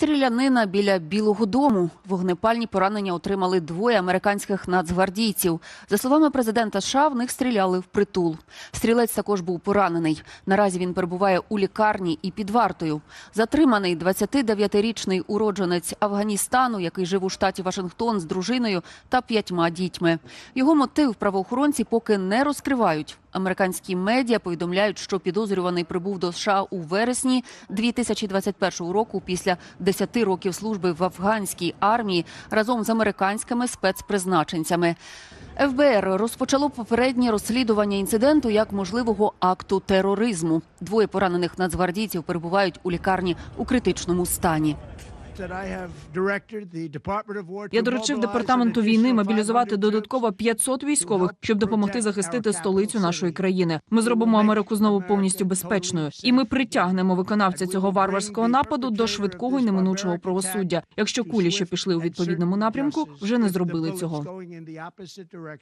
Стрілянина біля Білого дому. Вогнепальні поранення отримали двоє американських нацгвардійців. За словами президента США, в них стріляли в притул. Стрілець також був поранений. Наразі він перебуває у лікарні і під вартою. Затриманий 29-річний уродженець Афганістану, який жив у штаті Вашингтон з дружиною та п'ятьма дітьми. Його мотив правоохоронці поки не розкривають. Американські медіа повідомляють, що підозрюваний прибув до США у вересні 2021 року після 10 років служби в афганській армії разом з американськими спецпризначенцями. ФБР розпочало попереднє розслідування інциденту як можливого акту тероризму. Двоє поранених нацгвардійців перебувають у лікарні у критичному стані. Я доручив департаменту війни мобілізувати додатково 500 військових, щоб допомогти захистити столицю нашої країни. Ми зробимо Америку знову повністю безпечною, і ми притягнемо виконавця цього варварського нападу до швидкого і неминучого правосуддя, якщо кулі, що пішли у відповідному напрямку, вже не зробили цього.